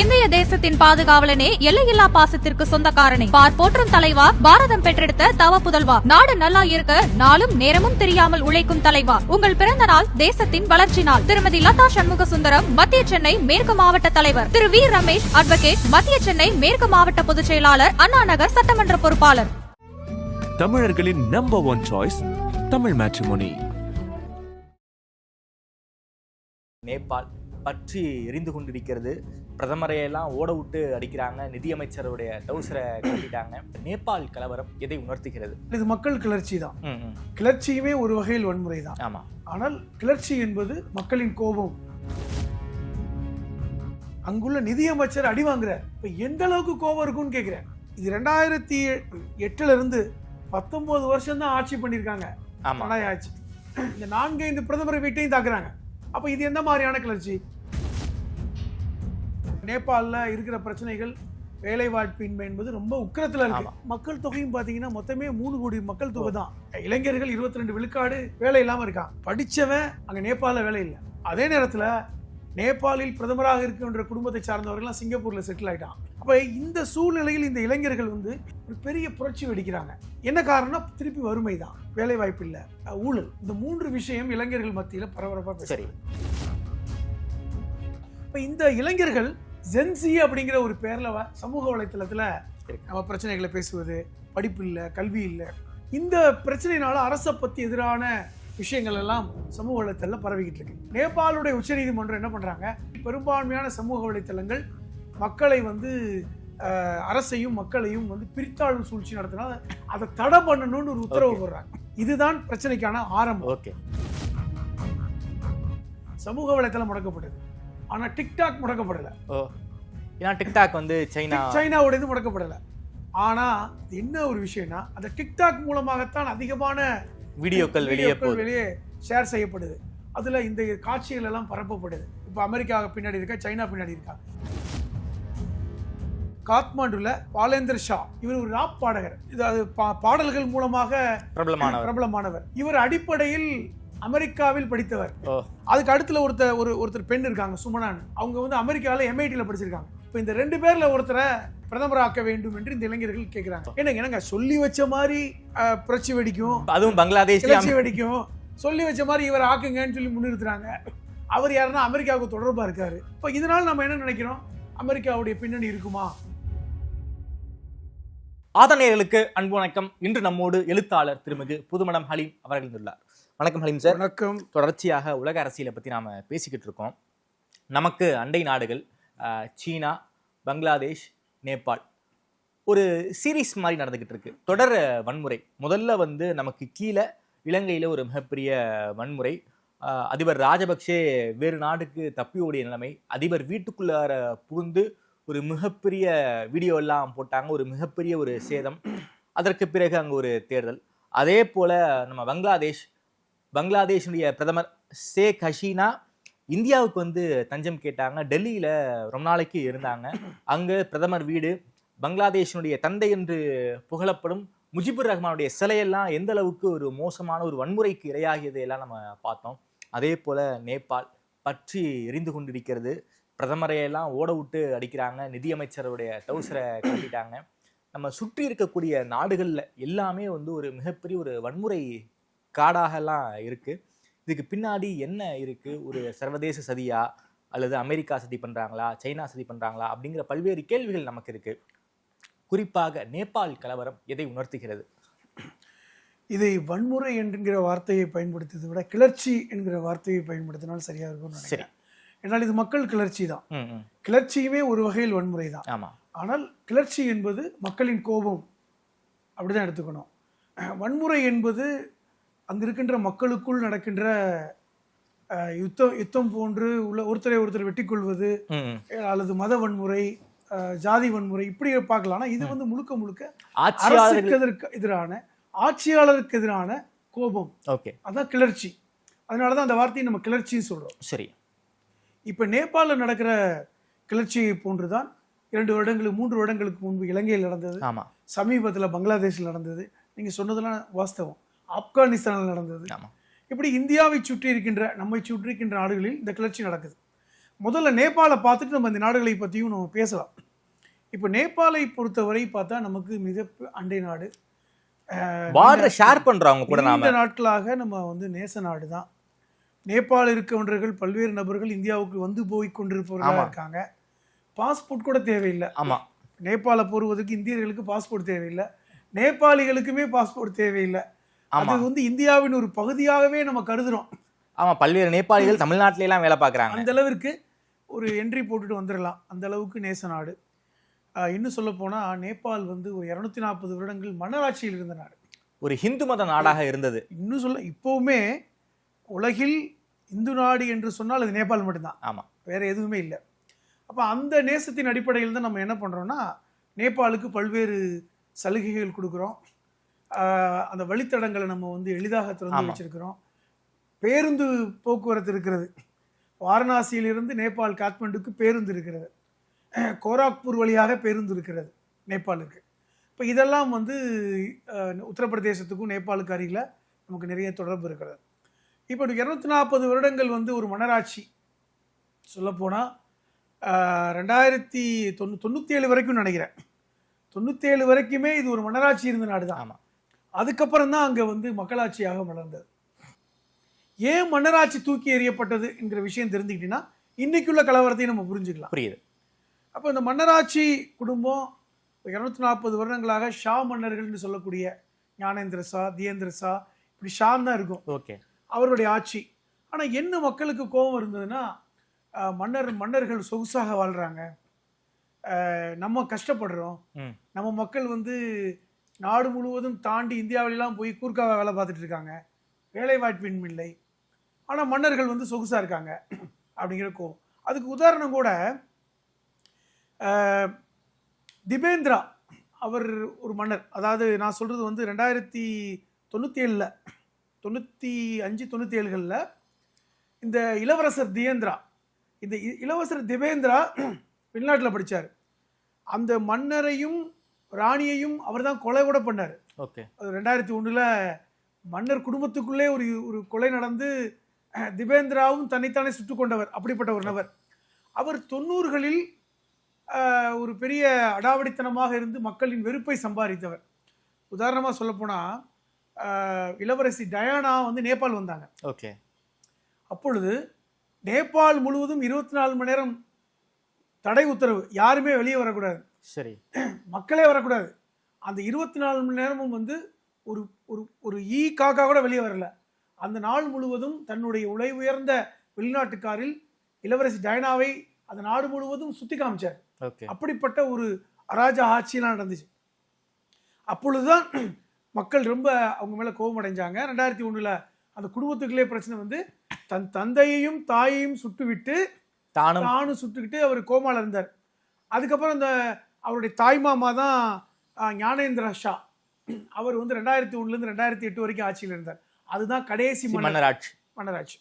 இந்திய தேசத்தின் பாதுகாவலனே எல்லையில்லா பாசத்திற்கு சொந்தக்காரனே. பார் போற்றும் தலைவா பாரதம் பெற்றெடுத்த தவ புதல்வா நாடு நல்லா இருக்க நாளும் நேரமும் தெரியாமல் உழைக்கும் தலைவா உங்கள் பிறந்த நாள் தேசத்தின் வளர்ச்சி நாள். திருமதி லதா சண்முக சுந்தரம் மத்திய சென்னை மேற்கு மாவட்ட தலைவர். திரு வி ரமேஷ் அட்வொகேட் மத்திய சென்னை மேற்கு மாவட்ட பொதுச் செயலாளர் அண்ணா நகர் சட்டமன்ற பொறுப்பாளர். தமிழர்களின் number one choice Tamil matrimony Nepal பற்றி எரிந்து கொண்டிருக்கிறது. பிரதமரையெல்லாம் ஓட விட்டு அடிக்கிறாங்க. நிதியமைச்சருடைய டவுசரை கட்டிட்டாங்க. நேபாள் கலவரம் எதை உணர்த்துகிறது? இது மக்கள் கிளர்ச்சி தான். கிளர்ச்சியுமே ஒரு வகையில் வன்முறை தான். ஆமா. ஆனால் கிளர்ச்சி என்பது மக்களின் கோபம். அங்குள்ள நிதியமைச்சர் அடி வாங்குறார். இப்ப எந்த அளவுக்கு கோபம் இருக்கும்னு கேக்குறேன். இது ரெண்டாயிரத்தி எட்டுல இருந்து பத்தொன்பது வருஷம் தான் ஆட்சி பண்ணியிருக்காங்க. ஆட்சி இந்த நான்கு ஐந்து பிரதமர் வீட்டையும் தாக்குறாங்க. அப்ப இது எந்த மாதிரியான கிளர்ச்சி? நேபாளில் இருக்கிற பிரச்சனைகள் வேலை வாய்ப்பின்மை என்பது ரொம்ப உக்கிரத்துல இருக்கு. மக்கள் தொகையும் பாத்தீங்கன்னா மொத்தமே மூணு கோடி மக்கள் தொகை தான். இளைஞர்கள் 22 ரெண்டு விழுக்காடு வேலை இல்லாம இருக்கான் படிச்சவன் அங்க நேபாளில் வேலை இல்லை. அதே நேரத்துல நேபாளில் பிரதமராக இருக்கின்ற குடும்பத்தை சார்ந்தவர்கள்லாம் சிங்கப்பூர்ல செட்டில் ஆயிட்டான் அப்ப இந்த சூழ்நிலையில் இந்த இளைஞர்கள் வந்து ஒரு பெரிய புரட்சி வெடிக்கிறாங்க. என்ன காரணம் திருப்பி வறுமை தான். வேலை வாய்ப்பு இல்லை ஊழல். இந்த மூன்று விஷயம் இளைஞர்கள் மத்தியில பரபரப்பா பேசுது. சரி. இப்ப இந்த இளைஞர்கள் ஜென்சி அப்படிங்கிற ஒரு பேர்ல சமூக வலைத்தளத்துல. நம்ம பிரச்சனைகளை பேசுவது படிப்பு இல்லை கல்வி இல்லை. இந்த பிரச்சனையினால அரசை பத்தி எதிரான விஷயங்கள் எல்லாம் சமூக வலைத்தளத்துல பரவிக்கிட்டு இருக்கு. நேபாளுடைய உச்சநீதிமன்றம் என்ன பண்றாங்க? பெரும்பான்மையான சமூக வலைத்தளங்கள் மக்களை வந்து அரசையும் மக்களையும் வந்து பிரித்தாளும் சூழ்ச்சி நடத்தினா அதை தடை பண்ணணும்னு ஒரு உத்தரவு. போடுறாங்க. இதுதான் பிரச்சனைக்கான ஆரம்பம். ஓகே. சமூக வலைத்தளம் முடக்கப்பட்டது. ஆனா டிக்டாக் முடக்கப்படல. ஓ. ஏன்னா டிக்டாக் வந்து சைனா சைனாவோட இது முடக்கப்படல. ஆனா என்ன ஒரு விஷயம்னா அந்த டிக்டாக் மூலமாகத்தான் அதிகமான வீடியோக்கள் வெளியே வெளியே ஷேர் செய்யப்படுது. அதுல இந்த காட்சிகள் எல்லாம் பரப்பப்படுது. இப்ப அமெரிக்கா பின்னாடி இருக்கா சைனா பின்னாடி இருக்கா? காத்மாண்டுல பாலேந்தர் ஷா இவர் ஒரு ராப் பாடகர். இது அது பாடல்கள் மூலமாக பிரபலமானவர். பிரபலமானவர். இவர் அடிப்படையில் அமெரிக்காவில் படித்தவர். அதுக்கு அடுத்துல ஒருத்தர் ஒரு ஒருத்தர் பெண் இருக்காங்க சுமனான். அவங்க வந்து அமெரிக்காவில் எம்ஐடியில் படிச்சிருக்காங்க. இப்போ இந்த ரெண்டு பேர்ல ஒருத்தரை பிரதமராக்க வேண்டும் என்று இந்த இளைஞர்கள் கேட்குறாங்க என்னங்க என்னங்க சொல்லி வச்ச மாதிரி புரட்சி வெடிக்கும். அதுவும் பங்களாதேஷ்ல கிளர்ச்சி வெடிக்கும். சொல்லி வச்ச மாதிரி இவர் ஆக்குங்கன்னு சொல்லி முன்னிறுத்துறாங்க. அவர் யாருன்னா அமெரிக்காவுக்கு தொடர்பா இருக்காரு. இப்போ இதனால நம்ம என்ன நினைக்கிறோம்? அமெரிக்காவுடைய பின்னணி இருக்குமா? ஆதனையர்களுக்கு அன்பு வணக்கம். இன்று நம்மோடு எழுத்தாளர் திருமிகு புதுமடம் ஹலீம் அவர்கள் இருந்துள்ளார் வணக்கம் ஹலீம் சார். வணக்கம். தொடர்ச்சியாக உலக அரசியலை பற்றி நாம் பேசிக்கிட்டு இருக்கோம். நமக்கு அண்டை நாடுகள் சீனா பங்களாதேஷ் நேபாள் ஒரு சீரீஸ் மாதிரி நடந்துக்கிட்டு இருக்கு. தொடர் வன்முறை. முதல்ல வந்து நமக்கு கீழே இலங்கையில் ஒரு மிகப்பெரிய வன்முறை. அதிபர் ராஜபக்சே வேறு நாட்டுக்கு தப்பி ஓடிய நிலைமை அதிபர் வீட்டுக்குள்ளார புகுந்து ஒரு மிகப்பெரிய வீடியோ எல்லாம் போட்டாங்க. ஒரு மிகப்பெரிய ஒரு சேதம். அதற்கு பிறகு அங்கே ஒரு தேர்தல். அதே போல் நம்ம பங்களாதேஷ் பங்களாதேஷினுடைய பிரதமர் ஷேக் ஹசீனா இந்தியாவுக்கு வந்து தஞ்சம் கேட்டாங்க. டெல்லியில் ரொம்ப நாளைக்கு இருந்தாங்க. அங்கே பிரதமர் வீடு பங்களாதேஷினுடைய தந்தை என்று புகழப்படும் முஜிபுர் ரஹ்மானுடைய சிலையெல்லாம் எந்த அளவுக்கு ஒரு மோசமான ஒரு வன்முறைக்கு இரையாகியது எல்லாம் நம்ம பார்த்தோம். அதே போல் நேபாள் பற்றி எரிந்து கொண்டிருக்கிறது. பிரதமரையெல்லாம் ஓட விட்டு அடிக்கிறாங்க. நிதியமைச்சருடைய டவுசரை கட்டிட்டாங்க நம்ம சுற்றி இருக்கக்கூடிய நாடுகளில் எல்லாமே வந்து ஒரு மிகப்பெரிய ஒரு வன்முறை காடாகலாம் இருக்கு. இதுக்கு பின்னாடி என்ன இருக்கு? ஒரு சர்வதேச சதியா? அல்லது அமெரிக்கா சதி பண்றாங்களா? சைனா சதி பண்றாங்களா? அப்படிங்கிற பல்வேறு கேள்விகள் நமக்கு இருக்கு. குறிப்பாக நேபாள் கலவரம் எதை உணர்த்துகிறது? இதை வன்முறை என்கிற வார்த்தையை பயன்படுத்துவதை விட கிளர்ச்சி என்கிற வார்த்தையை பயன்படுத்தினால் சரியா இருக்கும்னு சரி. என்னால் இது மக்கள் கிளர்ச்சி தான். கிளர்ச்சியுமே ஒரு வகையில் வன்முறை தான். ஆமா. ஆனால் கிளர்ச்சி என்பது மக்களின் கோபம். அப்படிதான் எடுத்துக்கணும். வன்முறை என்பது அங்க இருக்கின்ற மக்களுக்குள் நடக்கின்ற யுத்தம் யுத்தம் போன்று உள்ள ஒருத்தரை ஒருத்தர் வெட்டி கொள்வது அல்லது மத வன்முறை ஜாதி வன்முறை இப்படி பார்க்கலாம். ஆனா இது வந்து முழுக்க முழுக்க அரசுக்கு எதிரான ஆட்சியாளருக்கு எதிரான கோபம். ஓகே. அதான் கிளர்ச்சி. அதனால தான் அந்த வார்த்தையை நம்ம கிளர்ச்சின்னு சொல்றோம். சரி. இப்போ நேபாளில் நடக்கிற கிளர்ச்சியை போன்றுதான் இரண்டு வருடங்களுக்கு மூன்று வருடங்களுக்கு முன்பு இலங்கையில் நடந்தது. ஆமா. சமீபத்தில் பங்களாதேஷில் நடந்தது. நீங்கள் சொன்னதெல்லாம் வாஸ்தவம். ஆப்கானிஸ்தானில் நடந்தது. இப்படி இந்தியாவை சுற்றி இருக்கின்ற நம்மை சுற்றி இருக்கின்ற நாடுகளில் இந்த கிளர்ச்சி நடக்குது. முதல்ல நேபாளை பார்த்துட்டு நம்ம இந்த நாடுகளை பற்றியும் நம்ம பேசலாம். இப்போ நேபாளை பொறுத்தவரை பார்த்தா நமக்கு மிக அண்டை நாடு. பார்டர் ஷேர் பண்றவங்க கூட நாம. நீண்ட நாட்களாக நம்ம வந்து நேச நாடு தான் நேபாள இருக்கவர்கள் பல்வேறு நபர்கள் இந்தியாவுக்கு வந்து போய் கொண்டிருப்பவர்களாக. இருக்காங்க. பாஸ்போர்ட் கூட தேவையில்லை. ஆமா. நேபாள போடுவதற்கு இந்தியர்களுக்கு பாஸ்போர்ட் தேவையில்லை. நேபாளிகளுக்குமே பாஸ்போர்ட் தேவையில்லை. அது வந்து இந்தியாவின் ஒரு பகுதியாகவே நம்ம கருதுறோம். ஆமா பல்வேறு நேபாளிகள் தமிழ்நாட்டில எல்லாம் வேலை பாக்குறாங்க அந்த அளவிற்கு ஒரு என்ட்ரி போட்டுட்டு வந்துடலாம். அந்த அளவுக்கு நேச நாடு. இன்னும் சொல்ல போனா நேபாள் வந்து ஒரு இரநூத்தி நாற்பது வருடங்கள் மன்னராட்சியில் இருந்த நாடு. ஒரு ஹிந்து மத நாடாக இருந்தது. இன்னும் சொல்ல இப்போவுமே உலகில் இந்து நாடு என்று சொன்னால் அது நேபாள் மட்டும்தான். ஆமா. வேற எதுவுமே இல்லை. அப்போ அந்த நேசத்தின் அடிப்படையில் தான் நம்ம என்ன பண்ணுறோம்னா நேபாளுக்கு பல்வேறு சலுகைகள் கொடுக்குறோம். அந்த வழித்தடங்களை நம்ம வந்து எளிதாக திறந்து. வச்சிருக்கிறோம். பேருந்து போக்குவரத்து இருக்கிறது. வாரணாசியிலிருந்து நேபாள் காத்மண்டுக்கு பேருந்து இருக்கிறது. கோராக்பூர் வழியாக பேருந்து இருக்கிறது நேபாளுக்கு. இப்போ இதெல்லாம் வந்து உத்தரப்பிரதேசத்துக்கும் நேபாளுக்கு அருகில் நமக்கு நிறைய தொடர்பு இருக்கிறது. இப்போ இரநூத்தி நாற்பது வருடங்கள் வந்து ஒரு மன்னராட்சி. சொல்லப்போனால் ரெண்டாயிரத்தி தொண்ணூ தொண்ணூற்றி ஏழு வரைக்கும் நினைக்கிறேன். தொண்ணூற்றி ஏழு வரைக்குமே இது ஒரு மன்னராட்சி இருந்த நாடு தான் ஆமா. அதுக்கப்புறம் தான் அங்கே வந்து மக்களாட்சியாக மலர்ந்தது ஏன் மன்னராட்சி தூக்கி எறியப்பட்டது என்கிற விஷயம் தெரிஞ்சுக்கிட்டீங்கன்னா இன்னைக்குள்ள கலவரத்தையும் நம்ம புரிஞ்சுக்கலாம். புரியுது. அப்போ இந்த மன்னராட்சி குடும்பம் இரநூத்தி நாற்பது வருடங்களாக ஷா மன்னர்கள்னு சொல்லக்கூடிய ஞானேந்திர சா தியேந்திர சா இப்படி ஷான் தான் இருக்கும். ஓகே. அவருடைய ஆட்சி. ஆனால் என்ன மக்களுக்கு கோபம் இருந்ததுன்னா மன்னர் மன்னர்கள் சொகுசாக வாழ்கிறாங்க நம்ம கஷ்டப்படுறோம். நம்ம மக்கள் வந்து நாடு முழுவதும் தாண்டி இந்தியாவிலெல்லாம் போய் கூர்க்காக வேலை பார்த்துட்டு இருக்காங்க. வேலை இல்லை. ஆனால் மன்னர்கள் வந்து சொகுசாக இருக்காங்க அப்படிங்கிற கோவம். அதுக்கு உதாரணம் கூட திபேந்திரா அவர் ஒரு மன்னர். அதாவது நான் சொல்கிறது வந்து ரெண்டாயிரத்தி தொண்ணூற்றி ஏழில் தொண்ணூற்றி அஞ்சு தொண்ணூற்றி ஏழுகளில் இந்த இளவரசர் தியேந்திரா இந்த இ- இளவரசர் திபேந்திரா வெளிநாட்டில் படித்தார் அந்த மன்னரையும் ராணியையும் அவர் தான் கொலை கூட பண்ணார். ஓகே. அது ரெண்டாயிரத்தி ஒன்றில் மன்னர் குடும்பத்துக்குள்ளே ஒரு ஒரு கொலை நடந்து திபேந்திராவும் தன்னைத்தானே சுட்டுக் கொண்டவர் அப்படிப்பட்ட ஒரு நபர். அவர் தொண்ணூறுகளில் ஒரு பெரிய அடாவடித்தனமாக இருந்து மக்களின் வெறுப்பை சம்பாதித்தவர். உதாரணமாக சொல்லப்போனால் இளவரசி டயானா வந்து நேபாள் வந்தாங்க. ஓகே. அப்பொழுது நேபாள் முழுவதும் இருபத்தி நாலு மணி நேரம் தடை உத்தரவு யாருமே வெளியே வரக்கூடாது. சரி. மக்களே வரக்கூடாது. அந்த இருபத்தி நாலு மணி நேரமும் வந்து ஒரு ஒரு ஒரு ஈ காக்கா கூட வெளியே வரல. அந்த நாள் முழுவதும் தன்னுடைய உலை உயர்ந்த வெளிநாட்டுக்காரில் இளவரசி டயனாவை அந்த நாடு முழுவதும் சுத்தி காமிச்சார். அப்படிப்பட்ட ஒரு அராஜ ஆட்சியெல்லாம் நடந்துச்சு. அப்பொழுதுதான் மக்கள் ரொம்ப அவங்க மேல கோபம் அடைஞ்சாங்க. ரெண்டாயிரத்தி ஒண்ணுல அந்த குடும்பத்துக்குள்ளே பிரச்சனை வந்து தன் தந்தையையும் தாயையும் சுட்டுவிட்டு தானும். நானும் சுட்டுக்கிட்டு அவர் கோமால இருந்தார். அதுக்கப்புறம் இந்த அவருடைய தாய் மாமா தான் ஞானேந்திர ஷா. அவர் வந்து ரெண்டாயிரத்தி ஒண்ணுலேருந்து ரெண்டாயிரத்தி எட்டு வரைக்கும் ஆட்சியில் இருந்தார். அதுதான் கடைசி மன்னர். மன்னராட்சி. மன்னராட்சி.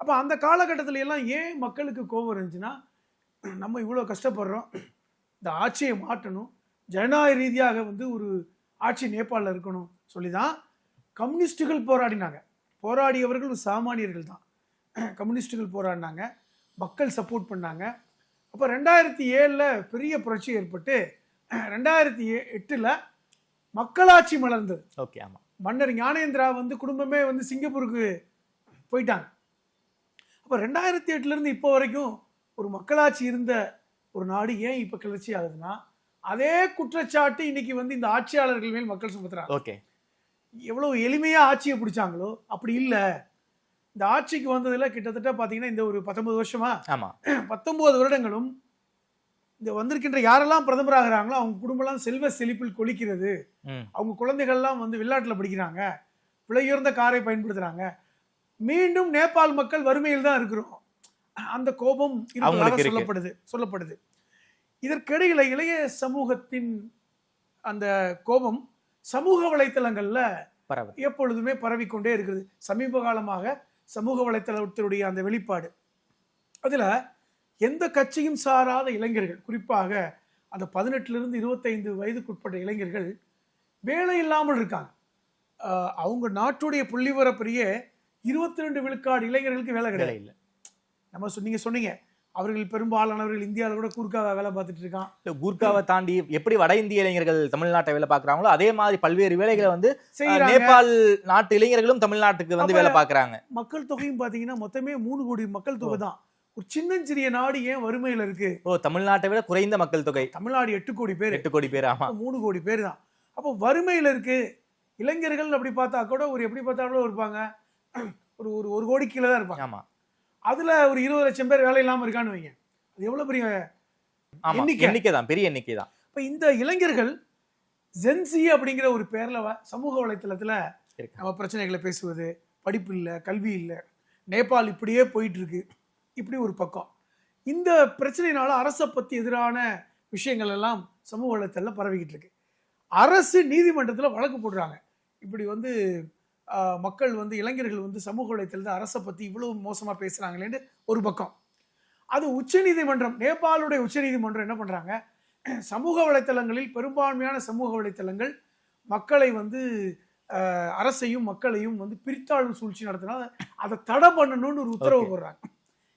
அப்போ அந்த காலகட்டத்துல எல்லாம் ஏன் மக்களுக்கு கோபம் இருந்துச்சுன்னா நம்ம இவ்வளோ கஷ்டப்படுறோம் இந்த ஆட்சியை மாற்றணும் ஜனநாயக ரீதியாக வந்து ஒரு ஆட்சி நேபாளில் இருக்கணும் சொல்லி தான் கம்யூனிஸ்டுகள் போராடினாங்க. போராடியவர்கள் சாமானியர்கள் தான். கம்யூனிஸ்டுகள் போராடினாங்க. மக்கள் சப்போர்ட் பண்ணாங்க. அப்போ ரெண்டாயிரத்தி ஏழில் பெரிய புரட்சி ஏற்பட்டு ரெண்டாயிரத்தி எட்டில் மக்களாட்சி மலர்ந்தது. ஓகே ஆமா. மன்னர் ஞானேந்திரா வந்து குடும்பமே வந்து சிங்கப்பூருக்கு போயிட்டாங்க. அப்போ ரெண்டாயிரத்தி எட்டுலேருந்து இப்போ வரைக்கும் ஒரு மக்களாட்சி இருந்த ஒரு நாடு ஏன் இப்போ கிளர்ச்சி ஆகுதுன்னா அதே குற்றச்சாட்டு இன்னைக்கு வந்து இந்த ஆட்சியாளர்கள் மேல் மக்கள் சுமத்துறாங்க. ஓகே. எவ்வளவு எளிமையா ஆட்சியை பிடிச்சாங்களோ அப்படி இல்லை. இந்த ஆட்சிக்கு வந்ததுல கிட்டத்தட்ட பார்த்தீங்கன்னா இந்த ஒரு பத்தொன்பது வருஷமா ஆமா. பத்தொன்பது வருடங்களும் இந்த வந்திருக்கின்ற யாரெல்லாம் பிரதமராகிறாங்களோ அவங்க குடும்பம்லாம் செல்வ செழிப்பில் கொளிக்கிறது அவங்க குழந்தைகள்லாம் வந்து வெளிநாட்டில் படிக்கிறாங்க. விலையுயர்ந்த காரை பயன்படுத்துறாங்க. மீண்டும் நேபாள் மக்கள் வறுமையில் தான் இருக்கிறோம். அந்த கோபம் இருப்பதாக. சொல்லப்படுது சொல்லப்படுது. இதற்கிடையில இளைய சமூகத்தின் அந்த கோபம் சமூக வலைத்தளங்கள்ல எப்பொழுதுமே பரவிக்கொண்டே இருக்கிறது. சமீப காலமாக சமூக வலைத்தளத்தினுடைய அந்த வெளிப்பாடு. அதுல எந்த கட்சியும் சாராத இளைஞர்கள் குறிப்பாக அந்த பதினெட்டுலேருந்து இருபத்தைந்து வயதுக்குட்பட்ட இளைஞர்கள் வேலை இல்லாமல் இருக்காங்க. அவங்க நாட்டுடைய புள்ளிவரப்படியே இருபத்தி ரெண்டு விழுக்காடு இளைஞர்களுக்கு வேலை கிடையாது. இல்ல. நம்ம சொ- நீங்க சொன்னீங்க அவர்கள் பெரும்பாலானவர்கள் இந்தியாவில் கூட கூர்க்காவா வேலை பார்த்துட்டு இருக்கான். இல்ல கூர்க்காவை தாண்டி எப்படி வட இந்திய இளைஞர்கள் தமிழ்நாட்டை வேலை பார்க்கறாங்களோ அதே மாதிரி பல்வேறு வேலைகளை வந்து நேபாள் நாட்டு இளைஞர்களும் தமிழ்நாட்டுக்கு வந்து வேலை பார்க்கறாங்க. மக்கள் தொகையும் பாத்தீங்கன்னா மொத்தமே மூணு கோடி மக்கள் தொகை தான். ஒரு சின்னஞ்சிறிய நாடு ஏன் வறுமையில இருக்கு? ஓ தமிழ்நாட்டை விட குறைந்த மக்கள் தொகை. தமிழ்நாடு எட்டு கோடி பேர். எட்டு கோடி பேர்? ஆமா. மூணு கோடி பேர் தான். அப்போ வறுமையில இருக்கு. இளைஞர்கள் அப்படி பார்த்தா கூட ஒரு எப்படி பார்த்தாலும் இருப்பாங்க. ஒரு ஒரு ஒரு கோடி கீழே தான் இருப்பாங்க. ஆமா. அதுல ஒரு இருபது லட்சம் பேர் வேலை இல்லாம இருக்கான்னு வைங்க. அது எவ்வளவு பெரிய எண்ணிக்கை. எண்ணிக்கை தான் பெரிய எண்ணிக்கை தான். இப்ப இந்த இளைஞர்கள் ஜென்சி அப்படிங்கிற ஒரு பேர்ல சமூக வலைத்தளத்துல. நம்ம பிரச்சனைகளை பேசுவது படிப்பு இல்லை கல்வி இல்லை நேபாள் இப்படியே போயிட்டு இருக்கு இப்படி ஒரு பக்கம். இந்த பிரச்சனையினால அரசை பத்தி எதிரான விஷயங்கள் எல்லாம் சமூக வலைத்தளத்துல பரவிக்கிட்டு இருக்கு. அரசு நீதிமன்றத்துல வழக்கு போடுறாங்க. இப்படி வந்து மக்கள் வந்து இளைஞர்கள் வந்து சமூக வலைத்தளத்தில் அரசை பத்தி இவ்வளவு மோசமா பேசுறாங்களேன்னு ஒரு பக்கம். அது உச்சநீதிமன்றம் நேபாளுடைய உச்சநீதிமன்றம் என்ன பண்றாங்க? சமூக வலைத்தளங்களில் பெரும்பான்மையான சமூக வலைத்தளங்கள் மக்களை வந்து அரசையும் மக்களையும் வந்து பிரித்தாளும் சூழ்ச்சி நடத்தினா அதை தடை பண்ணணும்னு ஒரு உத்தரவு. போடுறாங்க.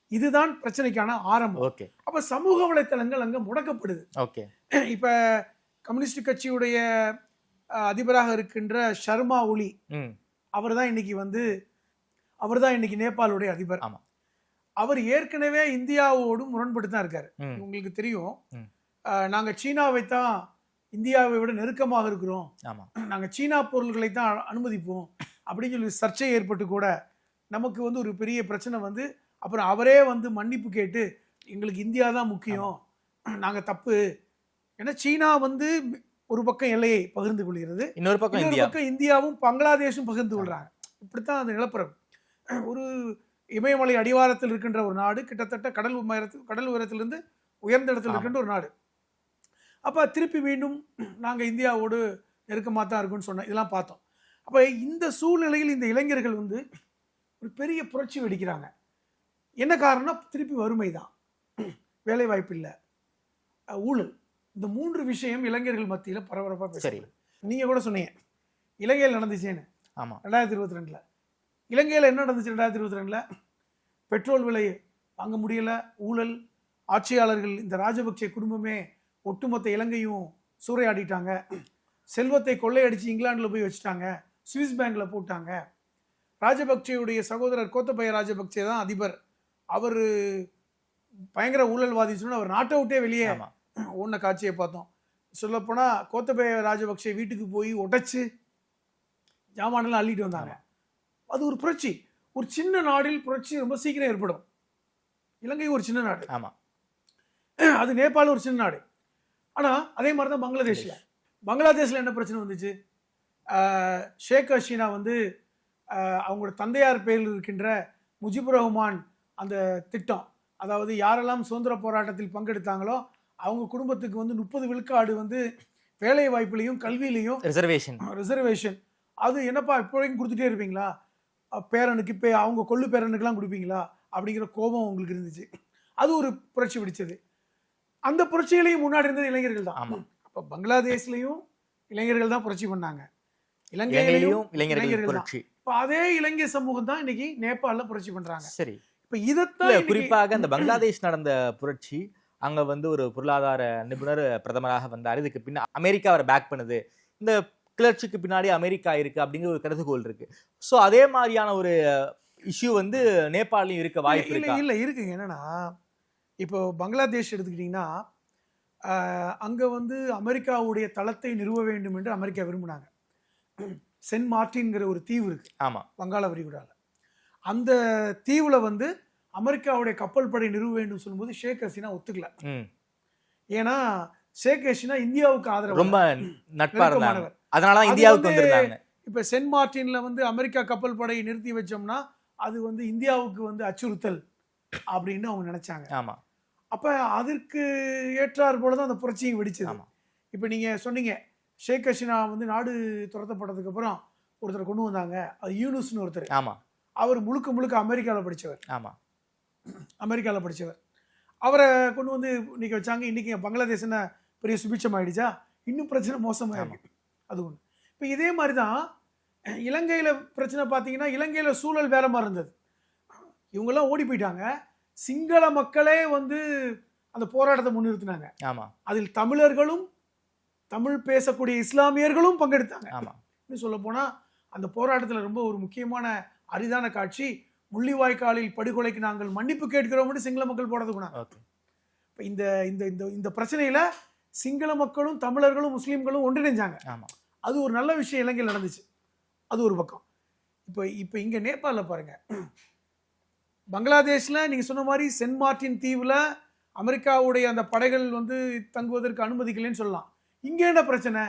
இதுதான் பிரச்சனைக்கான ஆரம்பம். ஓகே. அப்ப சமூக வலைத்தளங்கள் அங்க முடக்கப்படுது. ஓகே. இப்ப கம்யூனிஸ்ட் கட்சியுடைய அதிபராக இருக்கின்ற ஷர்மா ஒலி ம். அவர் தான் இன்னைக்கு வந்து அவர் தான் இன்னைக்கு நேபாளுடைய அதிபர். ஆமா. அவர் ஏற்கனவே இந்தியாவோடு முரண்பட்டு தான் இருக்காரு உங்களுக்கு தெரியும். ம். அஹ், நாங்க சீனாவை தான் இந்தியாவை விட நெருக்கமாக இருக்கிறோம். ஆமா. நாங்க சீனா பொருள்களை தான் அனுமதிப்போம். அப்படின்னு சொல்லி சர்ச்சை ஏற்பட்டு கூட நமக்கு வந்து ஒரு பெரிய பிரச்சனை வந்து அப்புறம் அவரே வந்து மன்னிப்பு கேட்டு எங்களுக்கு இந்தியா தான் முக்கியம் நாங்க தப்பு. ஏன்னா சீனா வந்து ஒரு பக்கம் எல்லையை பகிர்ந்து கொள்கிறது. இன்னொரு பக்கம் இன்னொரு பக்கம் இந்தியாவும் பங்களாதேஷும் பகிர்ந்து கொள்றாங்க. இப்படித்தான் அந்த நிலப்பரப்பு. ஒரு இமயமலை அடிவாரத்தில் இருக்கின்ற ஒரு நாடு கிட்டத்தட்ட கடல் கடல் உயரத்திலிருந்து உயர்ந்த இடத்தில். இருக்கின்ற ஒரு நாடு. அப்ப திருப்பி மீண்டும் நாங்க இந்தியாவோடு நெருக்கமாக தான் இருக்கும்னு சொன்னோம் இதெல்லாம் பார்த்தோம். அப்ப இந்த சூழ்நிலையில் இந்த இளைஞர்கள் வந்து ஒரு பெரிய புரட்சி வெடிக்கிறாங்க. என்ன காரணம்னா திருப்பி வறுமை தான். வேலை வாய்ப்பு இல்லை ஊழல். இந்த மூன்று விஷயம் இளைஞர்கள் மத்தியில பரபரப்பா சரி. பேசுறது நீங்க கூட சொன்னீங்க. இலங்கையில் நடந்துச்சேன்னு. ஆமா. ரெண்டாயிரத்தி இருபத்தி ரெண்டுல இலங்கையில் என்ன நடந்துச்சு ரெண்டாயிரத்தி இருபத்தி ரெண்டுல பெட்ரோல் விலை வாங்க முடியல. ஊழல். ஆட்சியாளர்கள் இந்த ராஜபக்சே குடும்பமே ஒட்டுமொத்த இலங்கையும் சூறையாடிட்டாங்க. செல்வத்தை கொள்ளையடிச்சு இங்கிலாந்துல போய் வச்சுட்டாங்க. சுவிஸ் பேங்க்ல போட்டாங்க. ராஜபக்சேயுடைய சகோதரர் கோத்தபய ராஜபக்சே தான் அதிபர். அவர் பயங்கர ஊழல்வாதி சொன்னா அவர் நாட்டை விட்டே வெளியே ஓடின காட்சியை பார்த்தோம். சொல்லப்போனா கோத்தபய ராஜபக்சே வீட்டுக்கு போய் உடைச்சு ஜாமானெல்லாம் அள்ளிட்டு வந்தாங்க. அது ஒரு புரட்சி. ஒரு சின்ன நாடில் புரட்சி ரொம்ப சீக்கிரம் ஏற்படும். இலங்கை ஒரு சின்ன நாடு. ஆமா. அது நேபாள் ஒரு சின்ன நாடு. ஆனா அதே மாதிரி தான் பங்களாதேஷ்ல பங்களாதேஷ்ல என்ன பிரச்சனை வந்துச்சு? ஷேக் ஹசீனா வந்து அவங்களோட தந்தையார் பேரில் இருக்கின்ற முஜிபுர் ரஹ்மான் அந்த திட்டம். அதாவது யாரெல்லாம் சுதந்திர போராட்டத்தில் பங்கெடுத்தாங்களோ அவங்க குடும்பத்துக்கு வந்து முப்பது விழுக்காடு வந்து வேலை வாய்ப்புலையும் கல்வியிலையும் ரிசர்வேஷன் ரிசர்வேஷன் அது என்னப்பா இப்போதைக்கும் கொடுத்துட்டே இருப்பீங்களா? பேரனுக்கு இப்போ அவங்க கொள்ளு பேரனுக்கெல்லாம் கொடுப்பீங்களா? அப்படிங்கிற கோபம் உங்களுக்கு இருந்துச்சு. அது ஒரு புரட்சி பிடிச்சது அந்த புரட்சிகளையும் முன்னாடி இருந்தது இளைஞர்கள் தான். ஆமா. அப்போ பங்களாதேஷ்லையும் இளைஞர்கள் தான் புரட்சி பண்ணாங்க. இலங்கையிலும் இளைஞர்கள் தான். இப்போ அதே இலங்கை சமூகம் தான் இன்னைக்கு நேபாளில் புரட்சி பண்றாங்க. சரி. இப்போ இதைத்தான் குறிப்பாக இந்த பங்களாதேஷ் நடந்த புரட்சி அங்க வந்து ஒரு பொருளாதார நிபுணர் பிரதமராக வந்தார். இதுக்கு பின்ன அமெரிக்கா அவரை பேக் பண்ணுது. இந்த கிளர்ச்சிக்கு பின்னாடி அமெரிக்கா இருக்கு அப்படிங்கிற ஒரு கருதுகோள் இருக்கு. சோ அதே மாதிரியான ஒரு இஷ்யூ வந்து நேபாளையும் இருக்க வாய்ப்பு இல்ல இருக்கா? இல்ல இருக்குங்க. என்னன்னா இப்போ பங்களாதேஷ் எடுத்துக்கிட்டிங்கன்னா அங்க வந்து அமெரிக்காவுடைய தளத்தை நிறுவ வேண்டும் என்று அமெரிக்கா விரும்பினாங்க. சென்ட் மார்டின்ங்கிற ஒரு தீவு இருக்கு. ஆமா. வங்காள விரிகுடால. அந்த தீவுல வந்து அமெரிக்காவுடைய கப்பல் படை நிறுவ வேண்டும் சொல்லும்போது ஷேக் ஹசீனா ஒத்துக்கல. ஏன்னா ஷேக் ஹசீனா இந்தியாவுக்கு ஆதரவு. ரொம்ப நட்பா இருந்தாங்க. நெருக்கமானவர். அதனால அது இந்தியாவுக்கு வந்திருந்தாங்க. இப்ப சென்ட் மார்டின்ல வந்து அமெரிக்கா கப்பல் படையை நிறுத்தி வச்சோம்னா அது வந்து இந்தியாவுக்கு வந்து அச்சுறுத்தல் அப்படின்னு அவங்க நினைச்சாங்க. ஆமா. அப்ப அதற்கு ஏற்றார் போல தான் அந்த புரட்சியும் வெடிச்சது. ஆமா. இப்ப நீங்க சொன்னீங்க ஷேக் ஹசீனா வந்து நாடு துரத்தப்பட்டதுக்கு அப்புறம் ஒருத்தர் கொண்டு வந்தாங்க. அது யூனுஸ்னு ஒருத்தர். ஆமா. அவர் முழுக்க முழுக்க அமெரிக்காவில் படிச்சவர். ஆமா. அமெரிக்காவில் படிச்சவர். அவரை கொண்டு வந்து இன்னைக்கு வச்சாங்க. இன்னைக்கு பங்களாதேஷ் என்ன பெரிய சுபிட்சம் ஆயிடுச்சா இன்னும் பிரச்சனை மோசமாயிருக்கு. அது ஒன்று இப்போ இதே மாதிரி தான் இலங்கையில் பிரச்சனை பார்த்தீங்கன்னா இலங்கையில் சூழல் வேற மாதிரி இருந்தது. இவங்கெல்லாம் ஓடி போயிட்டாங்க. சிங்கள மக்களே வந்து அந்த போராட்டத்தை முன்னிறுத்தினாங்க. ஆமா. அதில் தமிழர்களும் தமிழ் பேசக்கூடிய இஸ்லாமியர்களும் பங்கெடுத்தாங்க. ஆமா. இன்னும் சொல்ல போனா அந்த போராட்டத்தில் ரொம்ப ஒரு முக்கியமான அரிதான காட்சி முள்ளிவாய்க்காலில் படுகொலைக்கு நாங்கள் மன்னிப்பு கேட்கிறோம்னு சிங்கள மக்கள் போடுறது கூட. ஓகே. இப்ப இந்த இந்த இந்த இந்த பிரச்சனையில சிங்கள மக்களும் தமிழர்களும் முஸ்லீம்களும் ஒன்றிணைஞ்சாங்க. ஆமா. அது ஒரு நல்ல விஷயம் இலங்கையில் நடந்துச்சு. அது ஒரு பக்கம். இப்போ இப்போ இங்க நேபாளில் பாருங்க. பங்களாதேஷ்ல நீங்க சொன்ன மாதிரி சென்ட் மார்ட்டின் தீவுல அமெரிக்காவுடைய அந்த படைகள் வந்து தங்குவதற்கு அனுமதிக்கலைன்னு சொல்லலாம். இங்க என்ன பிரச்சனை?